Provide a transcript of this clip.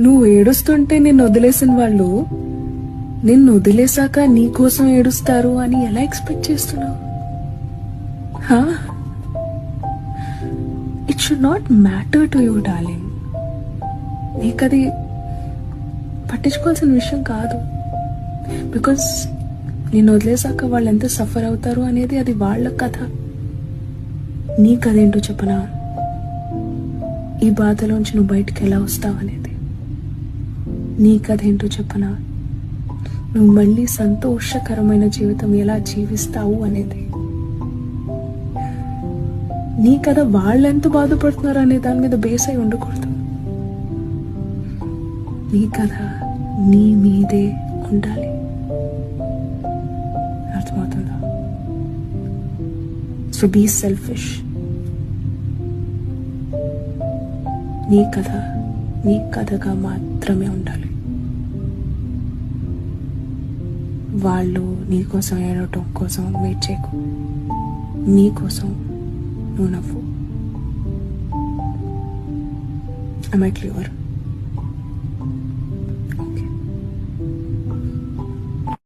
నువ్వు ఏడుస్తుంటే నిన్ను వదిలేసిన వాళ్ళు నిన్ను వదిలేశాక నీ కోసం ఏడుస్తారు అని ఎలా ఎక్స్పెక్ట్ చేస్తున్నావు? It should not matter to you darling నీకది పట్టించుకోవాల్సిన విషయం కాదు. బికాస్ నిన్ను వదిలేశాక వాళ్ళు ఎంత సఫర్ అవుతారు అనేది అది వాళ్ళ కథ. నీ కథ ఏంటో చెప్పనా? ఈ బాధలోంచి నువ్వు బయటికి ఎలా వస్తావు అనేది? నీ కథ ఏంటో చెప్పనా? నువ్వు మళ్ళీ సంతోషకరమైన జీవితం ఎలా జీవిస్తావు అనేది. నీ కథ వాళ్ళు ఎంత బాధపడుతున్నారు అనే దాని మీద బేస్ అయి ఉండకూడదు. నీ కథ నీ మీదే ఉండాలి. అర్థమవుతుందా? సో బీ సెల్ఫిష్ నీ కథ నీ కథగా మాత్రమే ఉండాలి. వాళ్ళు నీ కోసం ఏడవటం కోసం వెయిట్ చేయకు. నీ కోసం నువ్వు నవ్వు. I clear